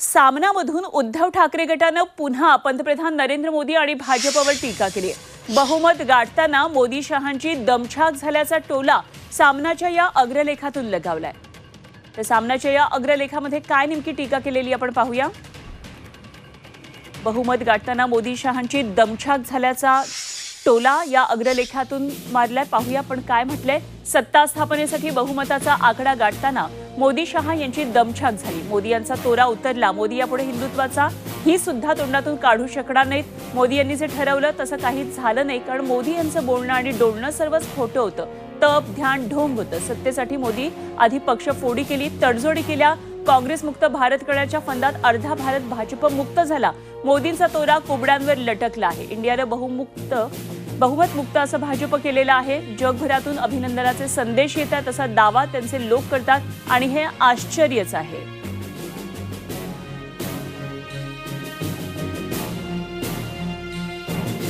सामनामधून उद्धव ठाकरे गटानं पुन्हा पंतप्रधान नरेंद्र मोदी आणि भाजपवर टीका केली. आहे बहुमत गाठताना मोदी शहांची दमछाक झाल्याचा टोला सामनाच्या या अग्रलेखातून लगावलाय. तर सामनाच्या या अग्रलेखामध्ये काय नेमकी टीका केलेली आपण पाहूया. बहुमत गाठताना मोदी शहांची दमछाक झाल्याचा टोला या अग्रलेखातून मारलाय. पाहूया पण काय म्हटलंय. सत्ता स्थापनेसाठी बहुमताचा आकडा गाठताना मोदी शहा यांची दमछाक झाली. मोदी यांचा तोरा उतरला. मोदी यापुढे हिंदुत्वाचा ही सुद्धा तोंडातून काढू शकणार नाहीत. मोदी यांनी जे ठरवलं तसं काहीच झालं नाही. कारण मोदी यांचं बोलणं आणि डोलणं सर्वच खोटं होतं. तप ध्यान ढोंग होतं. सत्तेसाठी मोदी आधी पक्ष फोडी केली तडजोडी केल्या. काँग्रेस मुक्त भारत करण्याच्या फंदात अर्धा भारत भाजप मुक्त झाला. मोदींचा तोरा कोबड्यांवर लटकला आहे. इंडियानं बहुमुक्त बहुमत मुक्त असं भाजप केलेलं आहे. जगभरातून अभिनंदनाचे संदेश येतात असा दावा त्यांचे लोक करतात आणि हे आश्चर्यच आहे.